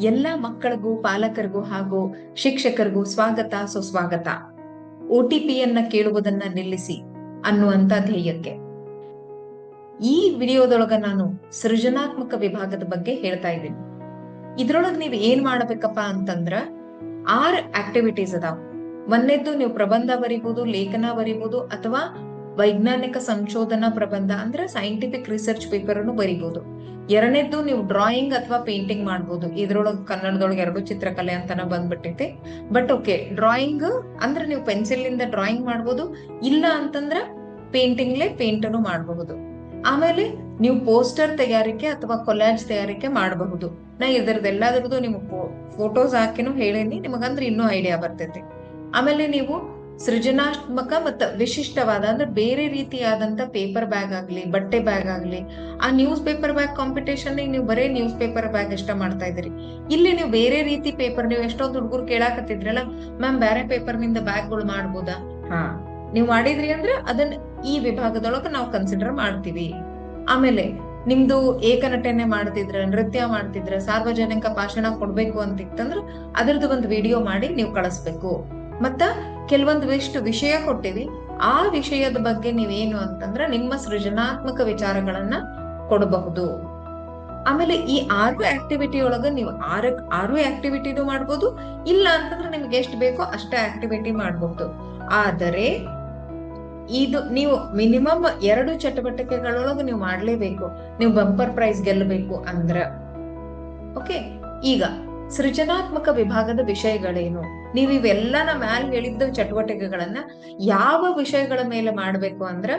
ಎಲ್ಲ ಮಕ್ಕಳಿಗೂ, ಪಾಲಕರಿಗೂ ಹಾಗೂ ಶಿಕ್ಷಕರಿಗೂ ಸ್ವಾಗತ, ಸುಸ್ವಾಗತ. ಒಟಿಪಿಯನ್ನ ಕೇಳುವುದನ್ನ ನಿಲ್ಲಿಸಿ ಅನ್ನುವಂತ ಧ್ಯೇಯಕ್ಕೆ. ಈ ವಿಡಿಯೋದೊಳಗ ನಾನು ಸೃಜನಾತ್ಮಕ ವಿಭಾಗದ ಬಗ್ಗೆ ಹೇಳ್ತಾ ಇದ್ದೀನಿ. ಇದ್ರೊಳಗ್ ನೀವ್ ಏನ್ ಮಾಡಬೇಕಪ್ಪ ಅಂತಂದ್ರ ಆರ್ ಆಕ್ಟಿವಿಟೀಸ್ ಅದಾವ. ಒಂದೇದ್ದು ನೀವು ಪ್ರಬಂಧ ಬರಿಬಹುದು ಲೇಖನ ಬರಿಬಹುದು ಅಥವಾ ವೈಜ್ಞಾನಿಕ ಸಂಶೋಧನಾ ಪ್ರಬಂಧ ಅಂದ್ರೆ ಸೈಂಟಿಫಿಕ್ ರಿಸರ್ಚ್ ಪೇಪರ್ ಅನ್ನು ಬರಿಬಹುದು ಎರಡನೇದ್ದು ನೀವು ಡ್ರಾಯಿಂಗ್ ಅಥವಾ ಪೇಂಟಿಂಗ್ ಮಾಡ್ಬೋದು. ಇದ್ರೊಳಗೆ ಕನ್ನಡದೊಳಗೆ ಎರಡು ಚಿತ್ರಕಲೆ ಅಂತಾನ ಬಂದ್ಬಿಟ್ಟೈತಿ. ಬಟ್ ಓಕೆ ಡ್ರಾಯಿಂಗ್ ಅಂದ್ರೆ ನೀವು ಪೆನ್ಸಿಲ್ ಇಂದ ಡ್ರಾಯಿಂಗ್ ಮಾಡ್ಬೋದು. ಇಲ್ಲ ಅಂತಂದ್ರ ಪೇಂಟಿಂಗ್ಲೆ ಪೇಂಟ್ ಅನ್ನು ಮಾಡಬಹುದು. ಆಮೇಲೆ ನೀವು ಪೋಸ್ಟರ್ ತಯಾರಿಕೆ ಅಥವಾ ಕೊಲಾಜ್ ತಯಾರಿಕೆ ಮಾಡಬಹುದು. ನಾ ಇದರದೆಲ್ಲದ್ರದ್ದು ನಿಮ್ಗೆ ಫೋಟೋಸ್ ಹಾಕಿನೂ ಹೇಳೇನಿ, ನಿಮಗಂದ್ರೆ ಇನ್ನೂ ಐಡಿಯಾ ಬರ್ತೈತಿ. ಆಮೇಲೆ ನೀವು ಸೃಜನಾತ್ಮಕ ಮತ್ತು ವಿಶಿಷ್ಟವಾದ ಅಂದ್ರೆ ಬೇರೆ ರೀತಿಯಾದಂತ ಪೇಪರ್ ಬ್ಯಾಗ್ ಆಗ್ಲಿ ಬಟ್ಟೆ ಬ್ಯಾಗ್ ಆಗ್ಲಿ ಆ ನ್ಯೂಸ್ ಪೇಪರ್ ಬ್ಯಾಗ್ ಕಾಂಪಿಟೇಷನ್ ನೀವು ಬರೇ ನ್ಯೂಸ್ ಪೇಪರ್ ಬ್ಯಾಗ್ ಇಷ್ಟ ಮಾಡ್ತಾ ಇದ್ರಿ ಇಲ್ಲಿ ನೀವು ಬೇರೆ ರೀತಿ ಪೇಪರ್ ನೀವು ಎಷ್ಟೊಂದು ಹುಡುಗರು ಕೇಳಾಕತ್ತಿದ್ರಲ್ಲ ಮ್ಯಾಮ್ ಬೇರೆ ಪೇಪರ್ನಿಂದ ಬ್ಯಾಗ್ಗಳು ಮಾಡ್ಬೋದಾ? ಹಾ. ನೀವು ಮಾಡಿದ್ರಿ ಅಂದ್ರೆ ಅದನ್ನ ಈ ವಿಭಾಗದೊಳಗ ನಾವು ಕನ್ಸಿಡರ್ ಮಾಡ್ತೀವಿ. ಆಮೇಲೆ ನಿಮ್ದು ಏಕನಟನೆ ಮಾಡ್ತಿದ್ರ ನೃತ್ಯ ಮಾಡ್ತಿದ್ರ ಸಾರ್ವಜನಿಕ ಭಾಷಣ ಕೊಡ್ಬೇಕು ಅಂತ ಇತ್ತಂದ್ರ ಅದ್ರದ್ದು ಒಂದು ವಿಡಿಯೋ ಮಾಡಿ ನೀವು ಕಳಿಸ್ಬೇಕು. ಮತ್ತ ಕೆಲವೊಂದು ಇಷ್ಟು ವಿಷಯ ಕೊಟ್ಟಿವಿ. ಆ ವಿಷಯದ ಬಗ್ಗೆ ನೀವೇನು ಅಂತಂದ್ರ ನಿಮ್ಮ ಸೃಜನಾತ್ಮಕ ವಿಚಾರಗಳನ್ನ ಕೊಡಬಹುದು. ಆಮೇಲೆ ಈ ಆರು ಆಕ್ಟಿವಿಟಿ ಒಳಗ ನೀವು ಆರು ಆರು ಆಕ್ಟಿವಿಟಿನೂ ಮಾಡ್ಬೋದು. ಇಲ್ಲ ಅಂತಂದ್ರೆ ನಿಮ್ಗೆ ಎಷ್ಟು ಬೇಕೋ ಅಷ್ಟೇ ಆಕ್ಟಿವಿಟಿ ಮಾಡಬಹುದು ಆದರೆ ಇದು ನೀವು ಮಿನಿಮಮ್ ಎರಡು ಚಟುವಟಿಕೆಗಳೊಳಗೆ ನೀವು ಮಾಡ್ಲೇಬೇಕು. ನೀವು ಬಂಪರ್ ಪ್ರೈಸ್ ಗೆಲ್ಲಬೇಕು ಅಂದ್ರ. ಓಕೆ ಈಗ ಸೃಜನಾತ್ಮಕ ವಿಭಾಗದ ವಿಷಯಗಳೇನು? ನೀವು ಇವೆಲ್ಲನ ಮ್ಯಾಲ್ ಹೇಳಿದ್ದ ಚಟುವಟಿಕೆಗಳನ್ನ ಯಾವ ವಿಷಯಗಳ ಮೇಲೆ ಮಾಡಬೇಕು ಅಂದ್ರ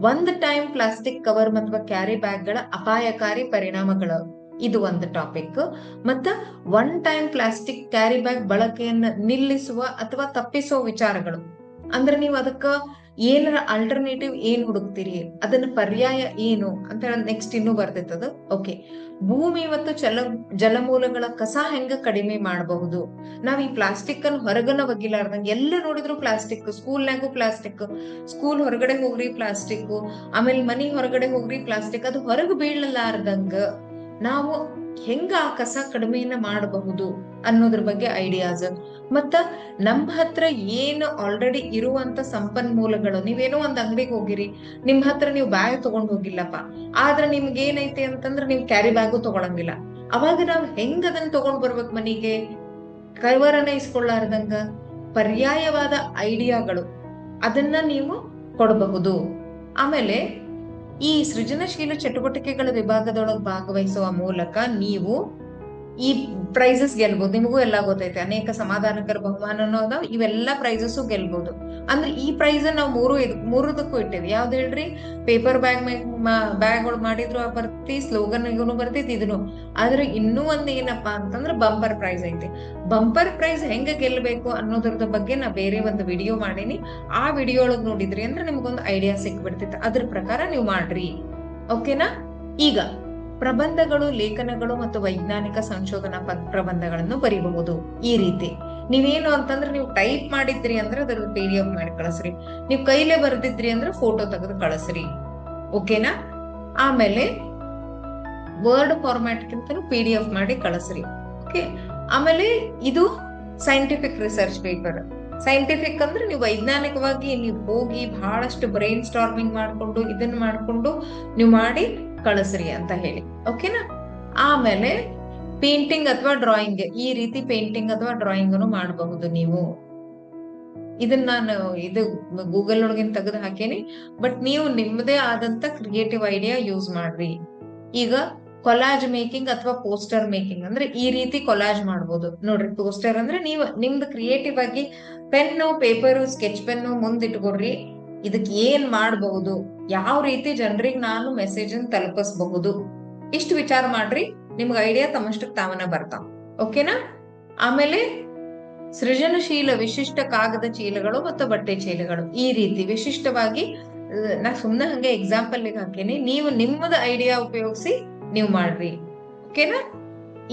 ಒಂದ್ ಟೈಮ್ ಪ್ಲಾಸ್ಟಿಕ್ ಕವರ್ ಅಥವಾ ಕ್ಯಾರಿ ಬ್ಯಾಗ್ಗಳ ಅಪಾಯಕಾರಿ ಪರಿಣಾಮಗಳು ಇದು ಒಂದು ಟಾಪಿಕ್ ಮತ್ತ one time plastic carry bag ಬಳಕೆಯನ್ನ ನಿಲ್ಲಿಸುವ ಅಥವಾ ತಪ್ಪಿಸುವ ವಿಚಾರಗಳು. ಅಂದ್ರೆ ನೀವು ಅದಕ್ಕ ಏನರ ಆಲ್ಟರ್ನೇಟಿವ್ ಏನ್ ಹುಡುಕ್ತೀರಿ? ಅದನ್ನ ಪರ್ಯಾಯ ಏನು? ಅಂತ ನೆಕ್ಸ್ಟ್ ಇನ್ನೂ ಬರ್ತೈತದ ಓಕೆ ಭೂಮಿ ಮತ್ತು ಜಲ ಜಲಮೂಲಗಳ ಕಸ ಹೆಂಗ ಕಡಿಮೆ ಮಾಡಬಹುದು? ನಾವ್ ಈ ಪ್ಲಾಸ್ಟಿಕ್ ಅನ್ನು ಹೊರಗನ ಒಗಿಲಾರ್ದಂಗ ಎಲ್ಲ ನೋಡಿದ್ರು ಪ್ಲಾಸ್ಟಿಕ್ ಸ್ಕೂಲ್ನಾಗು ಪ್ಲಾಸ್ಟಿಕ್ ಸ್ಕೂಲ್ ಹೊರಗಡೆ ಹೋಗ್ರಿ ಪ್ಲಾಸ್ಟಿಕ್ ಆಮೇಲೆ ಮನಿ ಹೊರಗಡೆ ಹೋಗ್ರಿ ಪ್ಲಾಸ್ಟಿಕ್ ಅದು ಹೊರಗೆ ಬೀಳಲಾರ್ದಂಗ ನಾವು ಹೆಂಗ ಆ ಕಸ ಕಡಿಮೆಯನ್ನ ಮಾಡಬಹುದು ಅನ್ನೋದ್ರ ಬಗ್ಗೆ ಐಡಿಯಾಸ್ ಮತ್ತ ನಮ್ಮ ಹತ್ರ ಏನು ಆಲ್ರೆಡಿ ಇರುವಂತ ಸಂಪನ್ಮೂಲಗಳು, ನೀವೇನೋ ಒಂದ್ ಅಂಗಡಿಗೆ ಹೋಗಿರಿ, ನಿಮ್ ಹತ್ರ ನೀವು ಬ್ಯಾಗ್ ತಗೊಂಡ್ ಹೋಗಿಲ್ಲಪ್ಪ. ಆದ್ರೆ ನಿಮ್ಗೆ ಏನೈತೆ ಅಂತಂದ್ರೆ ನೀವು ಕ್ಯಾರಿ ಬ್ಯಾಗು ತಗೊಳಂಗಿಲ್ಲ. ಅವಾಗ ನಾವ್ ಹೆಂಗ್ ಅದನ್ನ ತಗೊಂಡ್ ಬರ್ಬೇಕು ಮನಿಗೆ? ಕೈವರನ್ನ ಇಸ್ಕೊಳ್ಳಾರ್ದಂಗ? ಪರ್ಯಾಯವಾದ ಐಡಿಯಾಗಳು ಅದನ್ನ ನೀವು ಕೊಡಬಹುದು. ಆಮೇಲೆ ಈ ಸೃಜನಶೀಲ ಚಟುವಟಿಕೆಗಳ ವಿಭಾಗದೊಳಗೆ ಭಾಗವಹಿಸುವ ಮೂಲಕ ನೀವು ಈ ಪ್ರೈಸಸ್ ಗೆಲ್ಬಹುದು ನಿಮಗೂ ಎಲ್ಲ ಗೊತ್ತೈತೆ. ಅನೇಕ ಸಮಾಧಾನಕರ ಬಹುಮಾನನೂ ಅದಾವ ಇವೆಲ್ಲ ಪ್ರೈಸಸ್ ಗೆಲ್ಬಹುದು ಅಂದ್ರೆ ಈ ಪ್ರೈಸ್ ನಾವು ಮೂರು ಮೂರದಕ್ಕೂ ಇಟ್ಟೇವಿ ಯಾವ್ದು ಹೇಳ್ರಿ? ಪೇಪರ್ ಬ್ಯಾಗ್ಗಳು ಮಾಡಿದ್ರು ಆ ಬರ್ತಿ ಸ್ಲೋಗನ್ ಬರ್ತೈತಿ ಇದನ್ನು ಆದ್ರೆ ಇನ್ನೂ ಒಂದ್ ಏನಪ್ಪಾ ಅಂತಂದ್ರೆ ಬಂಪರ್ ಪ್ರೈಸ್ ಐತಿ. ಬಂಪರ್ ಪ್ರೈಸ್ ಹೆಂಗ ಗೆಲ್ಬೇಕು ಅನ್ನೋದ್ರದ ಬಗ್ಗೆ ನಾ ಬೇರೆ ಒಂದು ವಿಡಿಯೋ ಮಾಡೀನಿ. ಆ ವಿಡಿಯೋ ಒಳಗ್ ನೋಡಿದ್ರಿ ಅಂದ್ರೆ ನಿಮ್ಗೊಂದು ಐಡಿಯಾ ಸಿಕ್ಬಿಡ್ತಿತ್ತು. ಅದ್ರ ಪ್ರಕಾರ ನೀವು ಮಾಡ್ರಿ. ಓಕೆನಾ ಈಗ. ಪ್ರಬಂಧಗಳು, ಲೇಖನಗಳು ಮತ್ತು ವೈಜ್ಞಾನಿಕ ಸಂಶೋಧನಾ ಪ್ರಬಂಧಗಳನ್ನು ಬರೀಬಹುದು. ಈ ರೀತಿ. ನೀವೇನು ಅಂತಂದ್ರೆ ನೀವು ಟೈಪ್ ಮಾಡಿದ್ರಿ ಅಂದ್ರೆ ಅದ್ರದ್ದು ಪಿ ಡಿ ಎಫ್ ಮಾಡಿ ಕಳಿಸ್ರಿ. ನೀವು ಕೈಲೇ ಬರ್ದಿದ್ರಿ ಅಂದ್ರೆ ಫೋಟೋ ತೆಗೆದು ಕಳಿಸ್ರಿ. ಓಕೆನಾ? ಆಮೇಲೆ ವರ್ಡ್ ಫಾರ್ಮ್ಯಾಟ್ಗಿಂತಲೂ ಪಿ ಡಿ ಎಫ್ ಮಾಡಿ ಕಳಿಸ್ರಿ. ಓಕೆ? ಆಮೇಲೆ ಇದು ಸೈಂಟಿಫಿಕ್ ರಿಸರ್ಚ್ ಪೇಪರ್. ಸೈಂಟಿಫಿಕ್ ಅಂದ್ರೆ ನೀವು ವೈಜ್ಞಾನಿಕವಾಗಿ ನೀವು ಹೋಗಿ ಬಹಳಷ್ಟು ಬ್ರೈನ್ ಸ್ಟಾರ್ಮಿಂಗ್ ಮಾಡಿಕೊಂಡು ಇದನ್ನ ಮಾಡಿಕೊಂಡು ನೀವು ಮಾಡಿ ಕಳಿಸ್ರಿ ಅಂತ ಹೇಳಿ. ಓಕೆನಾ ಆಮೇಲೆ ಪೇಂಟಿಂಗ್ ಅಥವಾ ಡ್ರಾಯಿಂಗ್ ಈ ರೀತಿ ಪೇಂಟಿಂಗ್ ಅಥವಾ ಡ್ರಾಯಿಂಗ್ ಮಾಡಬಹುದು ನೀವು. ಇದನ್ನ ನಾನು ಇದು ಗೂಗಲ್ ಒಳಗಿನ ತೆಗೆದು ಹಾಕೇನಿ. ಬಟ್ ನೀವು ನಿಮ್ಮದೇ ಆದಂತ ಕ್ರಿಯೇಟಿವ್ ಐಡಿಯಾ ಯೂಸ್ ಮಾಡ್ರಿ. ಈಗ ಕೊಲಾಜ್ ಮೇಕಿಂಗ್ ಅಥವಾ ಪೋಸ್ಟರ್ ಮೇಕಿಂಗ್ ಅಂದ್ರೆ ಈ ರೀತಿ ಕೊಲಾಜ್ ಮಾಡ್ಬೋದು. ನೋಡ್ರಿ ಪೋಸ್ಟರ್ ಅಂದ್ರೆ ನೀವು ನಿಮ್ದು ಕ್ರಿಯೇಟಿವ್ ಆಗಿ ಪೆನ್ನು ಪೇಪರ್ ಸ್ಕೆಚ್ ಪೆನ್ನು ಮುಂದಿಟ್ಕೊಡ್ರಿ ಇದಕ್ಕೆ ಏನ್ ಮಾಡಬಹುದು? ಯಾವ ರೀತಿ ಜನರಿಗೆ ನಾನು ಮೆಸೇಜ್ ತಲುಪಿಸಬಹುದು? ಇಷ್ಟು ವಿಚಾರ ಮಾಡ್ರಿ, ನಿಮ್ಗೆ ಐಡಿಯಾ ತಮ್ಮಷ್ಟಕ್ಕೆ ತಾವನ ಬರ್ತಾವ. ಓಕೆನಾ ಆಮೇಲೆ ಸೃಜನಶೀಲ ವಿಶಿಷ್ಟ ಕಾಗದ ಚೀಲಗಳು ಮತ್ತು ಬಟ್ಟೆ ಚೀಲಗಳು. ಈ ರೀತಿ ವಿಶಿಷ್ಟವಾಗಿ ನಾ ಸುಮ್ನೆ ಹಂಗೆ ಎಕ್ಸಾಂಪಲ್ ಹಾಕೇನಿ. ನೀವು ನಿಮ್ಮದ ಐಡಿಯಾ ಉಪಯೋಗಿಸಿ ನೀವು ಮಾಡ್ರಿ. ಓಕೆನಾ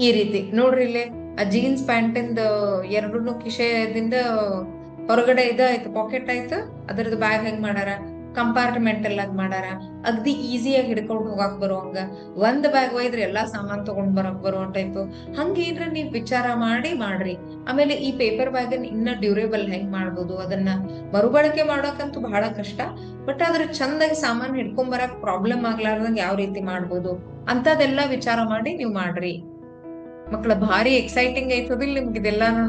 ಈ ರೀತಿ. ನೋಡ್ರಿ ಇಲ್ಲೇ, ಆ ಜೀನ್ಸ್ ಪ್ಯಾಂಟ್ ಇಂದ ಎರಡೂ ಕಿಶೆದಿಂದ ಹೊರಗಡೆ ಇದಾಯ್ತು ಪಾಕೆಟ್ ಆಯ್ತು, ಅದರದ್ದು ಬ್ಯಾಗ್ ಹೆಂಗ್ ಮಾಡಾರ? ಕಂಪಾರ್ಟ್ಮೆಂಟಲ್ ಆಗಿ ಮಾಡಾರ. ಅಗ್ದಿ ಈಸಿಯಾಗಿ ಹಿಡ್ಕೊಂಡು ಹೋಗಾಕ್ ಬರುವಂಗ ಒಂದ್ ಬ್ಯಾಗ್ ಒಯ್ದ್ರೆ ಎಲ್ಲಾ ಸಾಮಾನ್ ತಗೊಂಡ್ ಬರಕ್ ಬರೋ ಟೈಪ್ ಹಂಗೇನ್ರ ನೀವ್ ವಿಚಾರ ಮಾಡಿ ಮಾಡ್ರಿ. ಆಮೇಲೆ ಈ ಪೇಪರ್ ಬ್ಯಾಗ್ ಇನ್ನ ಡ್ಯೂರೇಬಲ್ ಹೆಂಗ್ ಮಾಡ್ಬೋದು ಅದನ್ನ ಮರುಬಳಕೆ ಮಾಡೋಕಂತೂ ಬಹಳ ಕಷ್ಟ. ಬಟ್ ಅದ್ರ ಚಂದಾಗಿ ಸಾಮಾನ್ ಹಿಡ್ಕೊಂಡ್ ಬರಕ್ ಪ್ರಾಬ್ಲಮ್ ಆಗ್ಲಾರ್ದಂಗ ಯಾವ ರೀತಿ ಮಾಡ್ಬೋದು ಅಂತದೆಲ್ಲಾ ವಿಚಾರ ಮಾಡಿ ನೀವ್ ಮಾಡ್ರಿ. ಮಕ್ಳ ಭಾರಿ ಎಕ್ಸೈಟಿಂಗ್ ಐತದಿಲ್ಲ ನಿಮ್ಗೆ ಇದೆಲ್ಲಾನು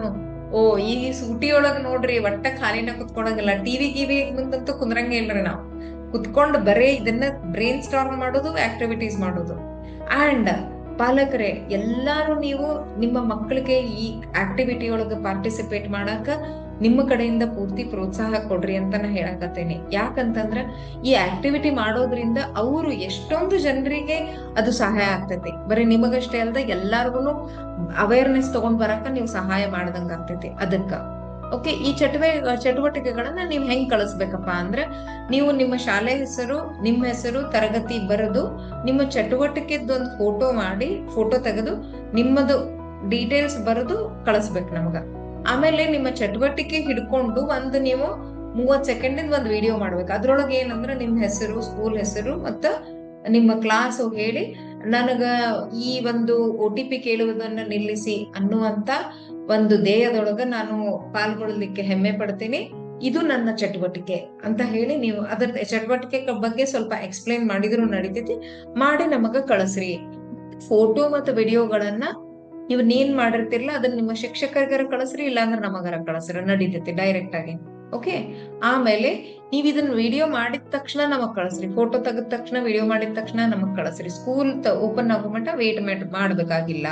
ಓ, ಈ ಸೂಟಿ ಒಳಗ್ ನೋಡ್ರಿ, ಒಟ್ಟ ಖಾಲಿನ ಕುತ್ಕೊಳಂಗಿಲ್ಲ. ಟಿವಿ ಗಿವಿ ಮುಂದಂತೂ ಕುಂದ್ರಂಗೆ ಇಲ್ರಿ ನಾವು. ಕುತ್ಕೊಂಡ್ ಬರೇ ಇದನ್ನ ಬ್ರೈನ್ ಸ್ಟಾರ್ಮ್ ಮಾಡೋದು ಆಕ್ಟಿವಿಟೀಸ್ ಮಾಡೋದು. ಅಂಡ್ ಪಾಲಕರೇ, ಎಲ್ಲಾರು ನೀವು ನಿಮ್ಮ ಮಕ್ಕಳಿಗೆ ಈ ಆಕ್ಟಿವಿಟಿ ಒಳಗ ಪಾರ್ಟಿಸಿಪೇಟ್ ಮಾಡಾಕ ನಿಮ್ಮ ಕಡೆಯಿಂದ ಪೂರ್ತಿ ಪ್ರೋತ್ಸಾಹ ಕೊಡ್ರಿ ಅಂತ ನಾ ಹೇಳಕತ್ತೇನೆ. ಯಾಕಂತಂದ್ರ ಈ ಆಕ್ಟಿವಿಟಿ ಮಾಡೋದ್ರಿಂದ ಅವರು ಎಷ್ಟೊಂದು ಜನರಿಗೆ ಅದು ಸಹಾಯ ಆಗ್ತೈತಿ. ಬರೀ ನಿಮಗಷ್ಟೇ ಅಲ್ದ ಎಲ್ಲಾರ್ಗು ಅವೇರ್ನೆಸ್ ತಗೊಂಡ್ ಬರಕ ನೀವು ಸಹಾಯ ಮಾಡ್ದಂಗ ಆಗ್ತೈತಿ ಅದಕ್ಕ. ಓಕೆ ಈ ಚಟುವೆ, ಚಟುವಟಿಕೆಗಳನ್ನ ನೀವು ಹೆಂಗ್ ಕಳಿಸ್ಬೇಕಪ್ಪ ಅಂದ್ರೆ ನೀವು ನಿಮ್ಮ ಶಾಲೆ ಹೆಸರು, ನಿಮ್ಮ ಹೆಸರು, ತರಗತಿ ಬರೆದು ನಿಮ್ಮ ಚಟುವಟಿಕೆದೊಂದು ಫೋಟೋ ಮಾಡಿ ಫೋಟೋ ತೆಗೆದು ನಿಮ್ಮದು ಡೀಟೇಲ್ಸ್ ಬರೆದು ಕಳಿಸ್ಬೇಕು ನಮಗ. ಆಮೇಲೆ ನಿಮ್ಮ ಚಟುವಟಿಕೆ ಹಿಡ್ಕೊಂಡು ಒಂದು ನೀವು ಮೂವತ್ ಸೆಕೆಂಡ್ ಒಂದು ವಿಡಿಯೋ ಮಾಡ್ಬೇಕು. ಅದ್ರೊಳಗೆ ಏನಂದ್ರೆ ನಿಮ್ ಹೆಸರು ಸ್ಕೂಲ್ ಹೆಸರು ಮತ್ತ ನಿಮ್ಮ ಕ್ಲಾಸ್ ಹೇಳಿ ನನಗ ಈ ಒಂದು ಒ ಟಿ ಪಿ ಕೇಳುವುದನ್ನ ನಿಲ್ಲಿಸಿ ಅನ್ನುವಂತ ಒಂದು ಧ್ಯೇಯದೊಳಗ ನಾನು ಪಾಲ್ಗೊಳ್ಳಲಿಕ್ಕೆ ಹೆಮ್ಮೆ ಪಡ್ತೀನಿ. ಇದು ನನ್ನ ಚಟುವಟಿಕೆ ಅಂತ ಹೇಳಿ ನೀವು ಅದರ ಚಟುವಟಿಕೆ ಬಗ್ಗೆ ಸ್ವಲ್ಪ ಎಕ್ಸ್ಪ್ಲೈನ್ ಮಾಡಿದ್ರು ನಡೀತೈತಿ. ಮಾಡಿ ನಮಗ ಕಳಸ್ರಿ. ಫೋಟೋ ಮತ್ತು ವಿಡಿಯೋಗಳನ್ನ ನೀವು ನೀನ್ ಮಾಡಿರ್ತಿರ್ಲ ಅದನ್ನ ನಿಮ್ಮ ಶಿಕ್ಷಕರಿಗಾರ ಕಳಿಸ್ರಿ, ಇಲ್ಲಾಂದ್ರೆ ನಮಗಾರ ಕಳಿಸ್ರಿ, ನಡೀತೈತಿ ಡೈರೆಕ್ಟ್ ಆಗಿ. ಓಕೆ ಆಮೇಲೆ ನೀವ್ ಇದನ್ನ ವಿಡಿಯೋ ಮಾಡಿದ ತಕ್ಷಣ ನಮಗ್ ಕಳಿಸ್ರಿ ಫೋಟೋ ತೆಗೆದ ತಕ್ಷಣ ವಿಡಿಯೋ ಮಾಡಿದ ತಕ್ಷಣ ನಮಗ್ ಕಳಿಸ್ರಿ. ಸ್ಕೂಲ್ ಓಪನ್ ಆಗೋ ಮಟ್ಟ ವೇಟ್ ಮಾಡ್ಬೇಕಾಗಿಲ್ಲ.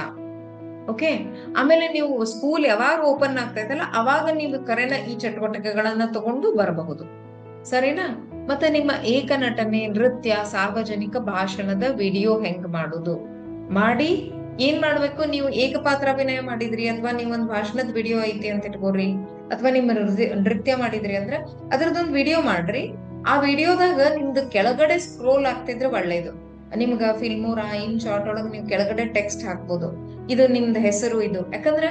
ಓಕೆ ಆಮೇಲೆ ನೀವು ಸ್ಕೂಲ್ ಯಾವಾಗ ಓಪನ್ ಆಗ್ತೈತಲ್ಲ, ಅವಾಗ ನೀವು ಕರೆನ ಈ ಚಟುವಟಿಕೆಗಳನ್ನ ತಗೊಂಡು ಬರಬಹುದು. ಸರಿನಾ? ಮತ್ತೆ ನಿಮ್ಮ ಏಕನಟನೆ, ನೃತ್ಯ, ಸಾರ್ವಜನಿಕ ಭಾಷಣದ ವಿಡಿಯೋ ಹೆಂಗ್ ಮಾಡುದು? ಮಾಡಿ ಏನ್ ಮಾಡ್ಬೇಕು? ನೀವು ಏಕಪಾತ್ರ ಅಭಿನಯ ಮಾಡಿದ್ರಿ ಅಥವಾ ನೀವ್ ಒಂದ್ ಭಾಷಣದ ವಿಡಿಯೋ ಐತಿ ಅಂತ ಇಟ್ಕೋರಿ ಅಥವಾ ನಿಮ್ಮ ನೃತ್ಯ ಮಾಡಿದ್ರಿ ಅಂದ್ರ ಅದ್ರದೊಂದ್ ವಿಡಿಯೋ ಮಾಡ್ರಿ. ಆ ವಿಡಿಯೋದಾಗ ನಿಮ್ದು ಕೆಳಗಡೆ ಸ್ಕ್ರೋಲ್ ಆಗ್ತಿದ್ರೆ ಒಳ್ಳೇದು. ನಿಮ್ಗ ಫಿಲ್ಮೂರ ಇನ್ ಶಾರ್ಟ್ ಒಳಗ ನೀವು ಕೆಳಗಡೆ ಟೆಕ್ಸ್ಟ್ ಹಾಕ್ಬೋದು. ಇದು ನಿಮ್ದು ಹೆಸರು ಇದು. ಯಾಕಂದ್ರೆ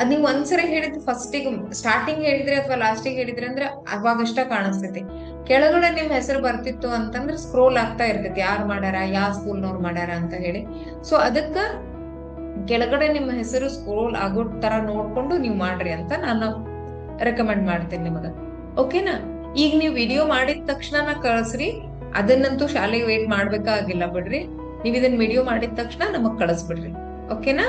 ಅದ್ ನೀವು ಒಂದ್ಸರಿ ಹೇಳಿದ್ ಫಸ್ಟಿಗೆ ಸ್ಟಾರ್ಟಿಂಗ್ ಹೇಳಿದ್ರೆ ಅಥವಾ ಲಾಸ್ಟಿಗೆ ಹೇಳಿದ್ರೆ ಅಂದ್ರೆ ಅವಾಗಷ್ಟ ಕಾಣಿಸ್ತೈತಿ. ಕೆಳಗಡೆ ನಿಮ್ ಹೆಸರು ಬರ್ತಿತ್ತು ಅಂತಂದ್ರೆ ಸ್ಕ್ರೋಲ್ ಆಗ್ತಾ ಇರ್ತೈತಿ. ಯಾರು ಮಾಡ್ಯಾರ? ಯಾವ ಸ್ಕೂಲ್ನವ್ರು ಮಾಡ್ಯಾರ ಅಂತ ಹೇಳಿ. ಸೊ ಅದಕ್ಕ ಕೆಳಗಡೆ ನಿಮ್ಮ ಹೆಸರು ಸ್ಕ್ರೋಲ್ ಆಗೋ ತರ ನೋಡ್ಕೊಂಡು ನೀವು ಮಾಡ್ರಿ ಅಂತ ನಾನು ರೆಕಮೆಂಡ್ ಮಾಡ್ತೇನೆ ನಿಮಗ. ಓಕೆನಾ ಈಗ ನೀವು ವಿಡಿಯೋ ಮಾಡಿದ ತಕ್ಷಣ ಕಳಿಸ್ರಿ. ಅದನ್ನಂತೂ ಶಾಲೆಗೆ ವೇಟ್ ಮಾಡ್ಬೇಕಾಗಿಲ್ಲ ಬಿಡ್ರಿ. ನೀವ್ ಇದನ್ನ ವಿಡಿಯೋ ಮಾಡಿದ ತಕ್ಷಣ ನಮಗ್ ಕಳಿಸ್ಬಿಡ್ರಿ. ಓಕೆನಾ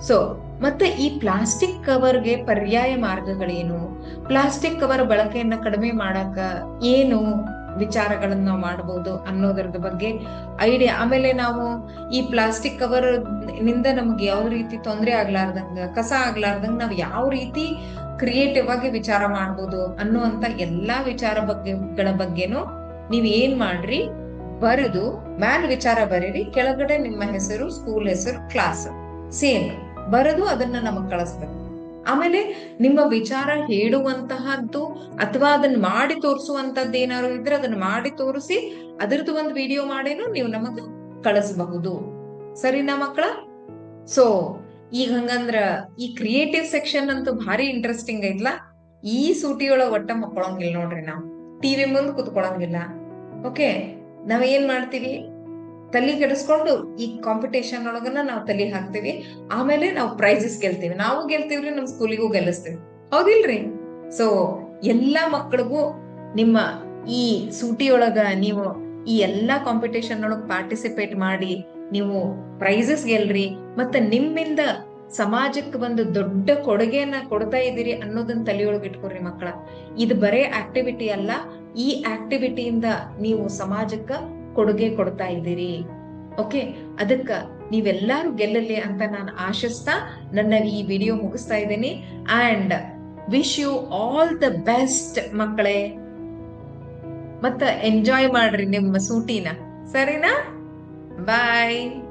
ಸೊ ಮತ್ತೆ ಈ ಪ್ಲಾಸ್ಟಿಕ್ ಕವರ್ಗೆ ಪರ್ಯಾಯ ಮಾರ್ಗಗಳೇನು? ಪ್ಲಾಸ್ಟಿಕ್ ಕವರ್ ಬಳಕೆಯನ್ನ ಕಡಿಮೆ ಮಾಡಕ ಏನು? ವಿಚಾರಗಳನ್ನ ನಾವು ಮಾಡಬಹುದು ಅನ್ನೋದ್ರದ ಬಗ್ಗೆ ಐಡಿಯಾ ಆಮೇಲೆ ನಾವು ಈ ಪ್ಲಾಸ್ಟಿಕ್ ಕವರ್ನಿಂದ ನಮ್ಗೆ ಯಾವ ರೀತಿ ತೊಂದರೆ ಆಗ್ಲಾರ್ದಂಗ, ಕಸ ಆಗ್ಲಾರ್ದಂಗ ನಾವ್ ಯಾವ ರೀತಿ ಕ್ರಿಯೇಟಿವ್ ಆಗಿ ವಿಚಾರ ಮಾಡ್ಬೋದು ಅನ್ನುವಂತ ಎಲ್ಲಾ ವಿಚಾರ ಬಗ್ಗೆಗಳ ಬಗ್ಗೆನು ನೀವ್ ಏನ್ ಮಾಡ್ರಿ, ಬರೆದು, ಮ್ಯಾಲ್ ವಿಚಾರ ಬರೀರಿ, ಕೆಳಗಡೆ ನಿಮ್ಮ ಹೆಸರು ಸ್ಕೂಲ್ ಹೆಸರು ಕ್ಲಾಸ್ ಸೇಮ್. ಬರೆದು ಅದನ್ನ ನಮಗ್ ಕಳಿಸ್ಬೇಕು. ಆಮೇಲೆ ನಿಮ್ಮ ವಿಚಾರ ಹೇಳುವಂತಹದ್ದು ಅಥವಾ ಅದನ್ನ ಮಾಡಿ ತೋರಿಸುವಂತದ್ದು ಏನಾದ್ರು ಇದ್ರೆ ಅದನ್ನ ಮಾಡಿ ತೋರಿಸಿ ಅದರದ್ದು ಒಂದು ವಿಡಿಯೋ ಮಾಡೇನು ನೀವು ನಮಗ ಕಳಿಸಬಹುದು. ಸರಿನಾ ಮಕ್ಕಳ? ಸೊ ಈಗ ಹಂಗಂದ್ರ ಈ ಕ್ರಿಯೇಟಿವ್ ಸೆಕ್ಷನ್ ಅಂತೂ ಭಾರಿ ಇಂಟ್ರೆಸ್ಟಿಂಗ್ ಐತ್ಲ? ಈ ಸೂಟಿಯೊಳಗ ಒಟ್ಟ ಮಕ್ಕೊಳಂಗಿಲ್ಲ ನೋಡ್ರಿ ನಾವು. ಟಿವಿ ಮುಂದೆ ಕುತ್ಕೊಳಂಗಿಲ್ಲ. ಓಕೆ ನಾವೇನ್ ಮಾಡ್ತೀವಿ? ತಲೆ ಕೆಡಿಸ್ಕೊಂಡು ಈ ಕಾಂಪಿಟೇಷನ್ ಒಳಗನ ನಾವು ತಲೆ ಹಾಕ್ತಿವಿ. ಆಮೇಲೆ ನಾವು ಪ್ರೈಸಸ್ ಗೆಲ್ತೀವಿ. ನಾವು ಗೆಲ್ತೀವ್ರಿ, ನಮ್ ಸ್ಕೂಲಿಗೂ ಗೆಲ್ಲಿಸ್ತೀವಿ. ಹೌದಿಲ್ರಿ? ಸೊ ಎಲ್ಲಾ ಮಕ್ಕಳಿಗೂ ನಿಮ್ಮ ಈ ಸೂಟಿ ಒಳಗ ನೀವು ಈ ಎಲ್ಲಾ ಕಾಂಪಿಟೇಷನ್ ಒಳಗ ಪಾರ್ಟಿಸಿಪೇಟ್ ಮಾಡಿ ನೀವು ಪ್ರೈಸಸ್ ಗೆಲ್ರಿ. ಮತ್ತೆ ನಿಮ್ಮಿಂದ ಸಮಾಜಕ್ಕೆ ಒಂದು ದೊಡ್ಡ ಕೊಡುಗೆಯನ್ನ ಕೊಡ್ತಾ ಇದ್ದೀರಿ ಅನ್ನೋದನ್ನ ತಲೆಯೊಳಗೆ ಇಟ್ಕೊರಿ ಮಕ್ಕಳ. ಇದು ಬರೇ ಆಕ್ಟಿವಿಟಿ ಅಲ್ಲ. ಈ ಆಕ್ಟಿವಿಟಿಯಿಂದ ನೀವು ಸಮಾಜಕ್ಕ ಕೊಡುಗೆ ಕೊಡ್ತಾ ಇದ್ದೀರಿ. ಓಕೆ ಅದಕ್ಕ ನೀವೆಲ್ಲಾರು ಗೆಲ್ಲಲಿ ಅಂತ ನಾನು ಆಶಿಸ್ತಾ ನನ್ನ ಈ ವಿಡಿಯೋ ಮುಗಿಸ್ತಾ ಇದ್ದೀನಿ. And wish you all the best ಮಕ್ಕಳೇ. ಮತ್ತ ಎಂಜಾಯ್ ಮಾಡ್ರಿ ನಿಮ್ಮ ಸೂಟಿನ. ಸರಿನಾ? ಬಾಯ್